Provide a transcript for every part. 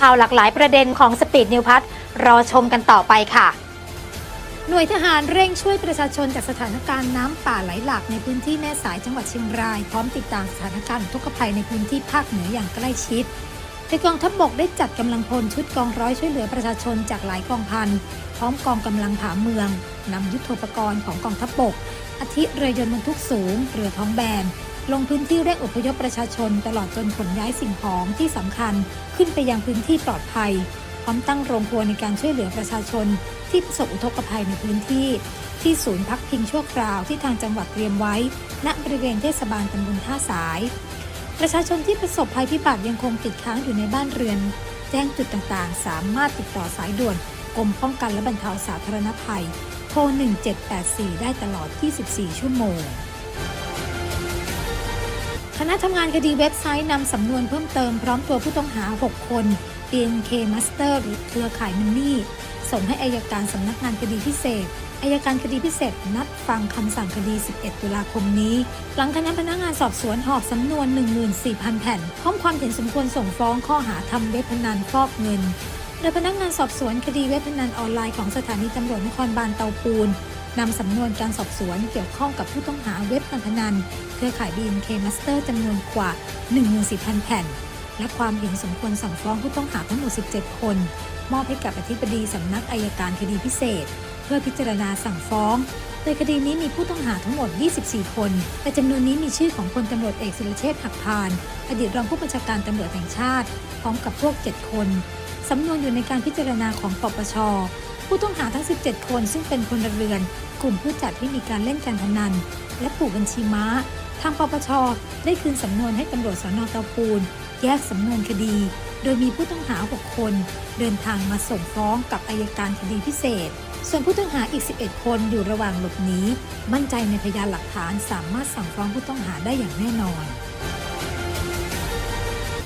ข่าวหลากหลายประเด็นของสปีดนิวพัทรอชมกันต่อไปค่ะ หน่วยทหารเร่งช่วยประชาชนจากสถานการณ์น้ำป่าไหลหลากในพื้นที่แม่สายจังหวัดเชียงราย พร้อมติดตามสถานการณ์อุกภัยในพื้นที่ภาคเหนืออย่างใกล้ชิดโดยกองทัพบบกได้จัดกำลังพลชุดกองร้อยช่วยเหลือประชาชนจากหลายกองพัน พร้อมกองกำลังผาเมืองนำยุทโธปกรณ์ของกองทัพบบกอาทิเรือยนต์บรรทุกสูง เรือท้องแบน ลงพื้นที่เร่งอพยพประชาชนตลอดจนขนย้ายสิ่งของที่สำคัญขึ้นไปยังพื้นที่ปลอดภัย พร้อมตั้งโรงครัวในการช่วยเหลือประชาชน ที่ประสบอุทกภัยในพื้นที่ ที่ศูนย์พักพิงชั่วคราวที่ทางจังหวัดเตรียมไว้ ณบริเวณเทศบาลตำบลท่าสาย ประชาชนที่ประสบภัยพิบัติยังคงติดค้างอยู่ในบ้านเรือน แจ้งจุดต่างๆ สามารถติดต่อสายด่วนกรมป้องกันและบรรเทาสาธารณภัยโทร1784 ได้ตลอด 24 ชั่วโมง คณะทำงานคดีเว็บไซต์นำสำนวนเพิ่มเติมพร้อมตัวผู้ต้องหา 6 คน BNK Master หรือเครือข่ายมันนี่ ส่งให้อายการสำนักงานคดีพิเศษอายการคดีพิเศษนัดฟังคำสั่งคดี 11 ตุลาคมนี้ หลังคณะพนักงานสอบสวนหอบสำนวน 14,000 แผ่น พร้อมความเห็นสมควรส่งฟ้องข้อหาทำเว็บพนันฟอกเงินโดยพนักงานสอบสวนคดีเว็บพนันออนไลน์ของสถานีตำรวจนครบาลเตาปูน นำสำนวนการสอบสวนเกี่ยวข้องกับผู้ต้องหาเว็บการพนัน เครือข่าย BNK Master จำนวนกว่า 14,000 แผ่น และความเห็นสมควรสั่งฟ้องผู้ต้องหาทั้งหมด 17 คน มอบให้กับอธิบดีสำนักอายการคดีพิเศษ เพื่อพิจารณาสั่งฟ้องโดยคดีนี้มีผู้ต้องหาทั้งหมด 24 คน แต่จำนวนนี้มีชื่อของพลตำรวจเอกสุรเชษฐ์หักพาน อดีตรองผู้บัญชาการตำรวจแห่งชาติ พร้อมกับพวก 7 คน สำนวนอยู่ในการพิจารณาของปปช ผู้ต้องหาทั้ง 17 คนซึ่งเป็นพลเรือน กลุ่มผู้จัดที่มีการเล่นการพนัน และผูกบัญชีม้า ทางปปชได้คืนสำนวนให้ตำรวจสนเตาปูน แยกสำนวนคดี โดยมีผู้ต้องหา 6 คน เดินทางมาส่งฟ้องกับอายการคดีพิเศษ ส่วนผู้ต้องหาอีก 11 คนอยู่ระหว่างหลบหนีมั่นใจในพยานหลักฐานสามารถสั่งฟ้องผู้ต้องหาได้อย่างแน่นอน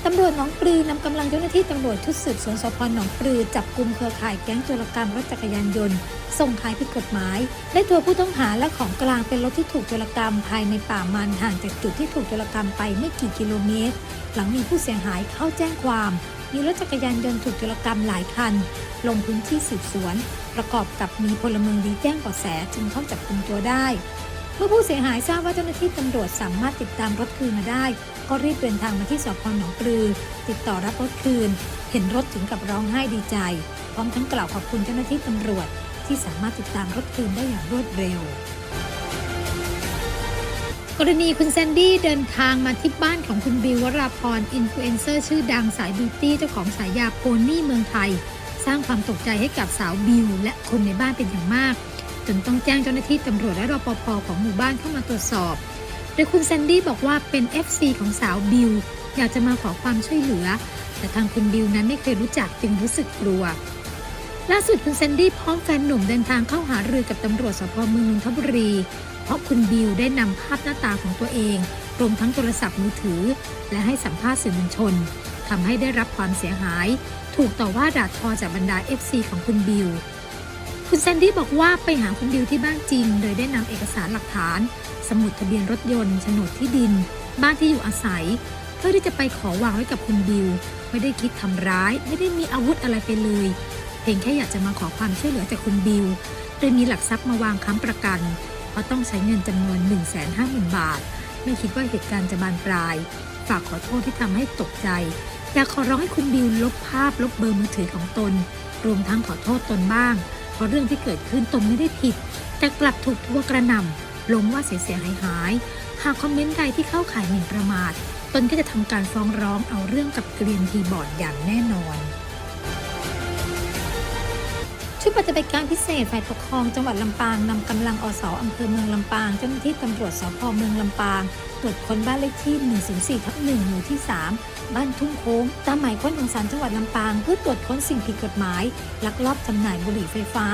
ตำรวจหนองปลือนำกำลังเจ้าหน้าที่ตำรวจชุดสืบสวนสพหนองปลือ จับกลุ่มเครือข่ายแก๊งโจรกรรมรถจักรยานยนต์ส่งขายผิดกฎหมายได้ตัวผู้ต้องหาและของกลางเป็นรถที่ถูกโจรกรรมภายในป่ามันห่างจากจุดที่ถูกโจรกรรมไปไม่กี่กิโลเมตร หลังมีผู้เสียหายเข้าแจ้งความ มีรถจักรยานยนต์ถูกโจรกรรมหลายคัน ลงพื้นที่สืบสวน ประกอบกับมีพลเมืองดีแจ้งเบาะแสจึงเข้าจับกลุ่มตัวได้ เมื่อผู้เสียหายทราบว่าเจ้าหน้าที่ตำรวจสามารถติดตามรถคืนมาได้ ก็รีบเดินทางมาที่สพหนองปลือ ติดต่อรับรถคืน เห็นรถถึงกับร้องไห้ดีใจ พร้อมทั้งกล่าวขอบคุณเจ้าหน้าที่ตำรวจ ที่สามารถติดตามรถคืนได้อย่างรวดเร็ว กรณีคุณแซนดี้เดินทางมาที่บ้านของคุณบิววราพรอินฟลูเอนเซอร์ชื่อดังสายบิวตี้เจ้าของฉายาโพนี่เมืองไทย สร้างความตกใจให้กับสาวบิวและคนในบ้านเป็นอย่างมากจนต้องแจ้งเจ้าหน้าที่ตำรวจและรปภของหมู่บ้านเข้ามาตรวจสอบ โดยคุณแซนดี้บอกว่าเป็น FC ของสาวบิว อยากจะมาขอความช่วยเหลือ แต่ทางคุณบิวนั้นไม่เคยรู้จักจึงรู้สึกกลัว ล่าสุดคุณแซนดี้พร้อมแฟนหนุ่มเดินทางเข้าหารือกับตำรวจสพเมืองนนทบุรี เพราะคุณบิวได้นำภาพหน้าตาของตัวเองรวมทั้งโทรศัพท์มือถือ และให้สัมภาษณ์สื่อมวลชนทำให้ได้รับความเสียหาย ถูกต่อว่าด่าทอจากบรรดา FC ของคุณบิว คุณแซนดี้บอกว่าไปหาคุณบิวที่บ้านจริง โดยได้นำเอกสารหลักฐาน สมุดทะเบียนรถยนต์โฉนดที่ดิน บ้านที่อยู่อาศัย เพื่อที่จะไปขอวางไว้กับคุณบิว ไม่ได้คิดทำร้าย ไม่ได้มีอาวุธอะไรไปเลย เพียงแค่อยากจะมาขอความช่วยเหลือจากคุณบิว โดยมีหลักทรัพย์มาวางค้ำประกัน เพราะต้องใช้เงินจำนวน 1 5 0 0 0 0 บาท ไม่คิดว่าเหตุการณ์จะบานปลาย ฝากขอโทษที่ทำให้ตกใจ อยากขอร้องให้คุณบิวลบภาพลบเบอร์มือถือของตน รวมทั้งขอโทษตนบ้าง เพราะเรื่องที่เกิดขึ้นตนไม่ได้ผิด แต่กลับถูกทัวกระหน่ำลงว่าเสียเสียหายหาย หากคอมเมนต์ใดที่เข้าข่ายหมิ่นประมาท ตนก็จะทำการฟ้องร้องเอาเรื่องกับเกลียนทีบอร์ดอย่างแน่นอน ชุดปฏิบัติการพิเศษฝ่ายปกครองจังหวัดลำปางนำกำลังอสอำเภอเมืองลำปาง เจ้าหน้าที่ตำรวจสพเมืองลำปาง ตรวจค้นบ้านเลขที่ 104ทับ1หมู่ที่ 3 บ้านทุ่งโค้ง ตามหมายค้นของศาลจังหวัดลำปาง เพื่อตรวจค้นสิ่งผิดกฎหมาย ลักลอบจำหน่ายบุหรี่ไฟฟ้า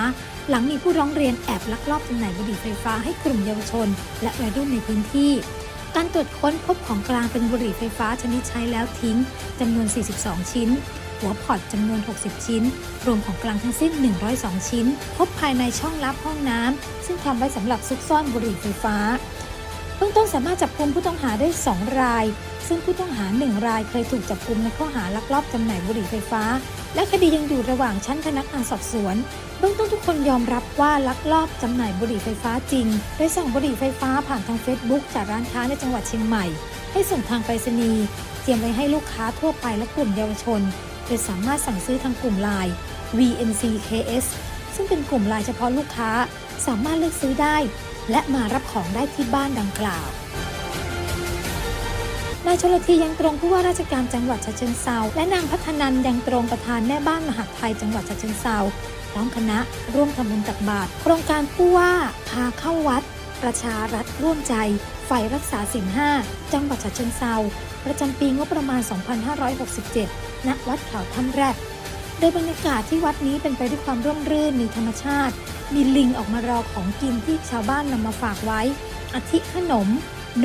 หลังมีผู้ร้องเรียนแอบลักลอบจำหน่ายบุหรี่ไฟฟ้าให้กลุ่มเยาวชน และวัยรุ่นในพื้นที่การตรวจค้นพบของกลางเป็นบุหรี่ไฟฟ้าชนิดใช้แล้วทิ้งจำนวน 42 ชิ้น หัวพอร์ตจำนวน 60 ชิ้น รวมของกลางทั้งสิ้น 102 ชิ้น พบภายในช่องลับห้องน้ำซึ่งทำไว้สำหรับซุกซ่อนบุหรี่ไฟฟ้าเบื้องต้นสามารถจับกุมผู้ต้องหาได้ 2 ราย ซึ่งผู้ต้องหา 1 รายเคยถูกจับกุมในข้อหาลักลอบจำหน่ายบุหรี่ไฟฟ้า และคดียังอยู่ระหว่างชั้นพนักงานสอบสวนเบื้องต้นทุกคนยอมรับว่าลักลอบจำหน่ายบุหรี่ไฟฟ้าจริง โดยสั่งบุหรี่ไฟฟ้าผ่านทาง Facebook จากร้านค้าในจังหวัดเชียงใหม่ ให้ส่งทางไปรษณีย์เตรียมไว้ให้ลูกค้าทั่วไปและกลุ่มเยาวชน โดยสามารถสั่งซื้อทางกลุ่มไลน์ VNCKS ซึ่งเป็นกลุ่มไลน์เฉพาะลูกค้าสามารถเลือกซื้อได้ และมารับของได้ที่บ้านดังกล่าวนายชลธียังตรงผู้ว่าราชการจังหวัดฉะเชิงเซาและนางพัฒนันยังตรงประธานแม่บ้านมหาดไทยจังหวัดฉะเชิงเซาพร้อมคณะร่วมทำบุญตักบาตรโครงการผู้ว่าพาเข้า ประชารัฐร่วมใจ ฝ่ายรักษาสิ่งห้าจังหวัดฉะเชิงเซาประจำปีงบประมาณ 2567 ณ วัดเขาถ้ำแรก โดยบรรยากาศที่วัดนี้เป็นไปด้วยความร่มรื่นมีธรรมชาติ มีลิงออกมารอของกินที่ชาวบ้านนำมาฝากไว้อาทิขนม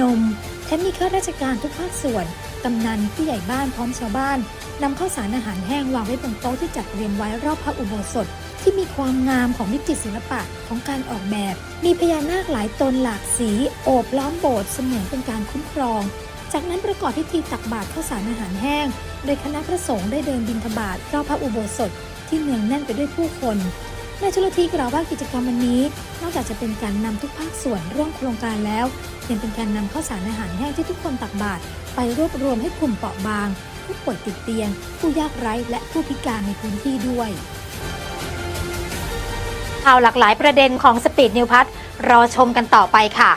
นมและมีข้าราชการทุกภาคส่วน กำนันผู้ใหญ่บ้านพร้อมชาวบ้านนำข้าวสารอาหารแห้งวางไว้บนโต๊ะที่จัดเตรียมไว้รอบพระอุโบสถ ที่มีความงามของวิจิตรศิลปะของการออกแบบ มีพญานาคหลายตนหลากสี โอบล้อมโบสถ์เสมือนเป็นการคุ้มครอง จากนั้นประกอบพิธีตักบาตรข้าวสารอาหารแห้ง โดยคณะพระสงฆ์ได้เดินบิณฑบาตรรอบพระอุโบสถ ที่เนืองแน่นไปด้วยผู้คน นายชลธีกล่าวว่ากิจกรรมวันนี้ นอกจากจะเป็นการนำทุกภาคส่วนร่วมโครงการแล้ว ยังเป็นการนำข้าวสารอาหารแห้งที่ทุกคนตักบาตรไปรวบรวมให้กลุ่มเปราะบาง ผู้ป่วยติดเตียง ผู้ยากไร้และผู้พิการในพื้นที่ด้วยข่าวหลากหลายประเด็นของสปีดนิวพัทรอชมกันต่อไปค่ะ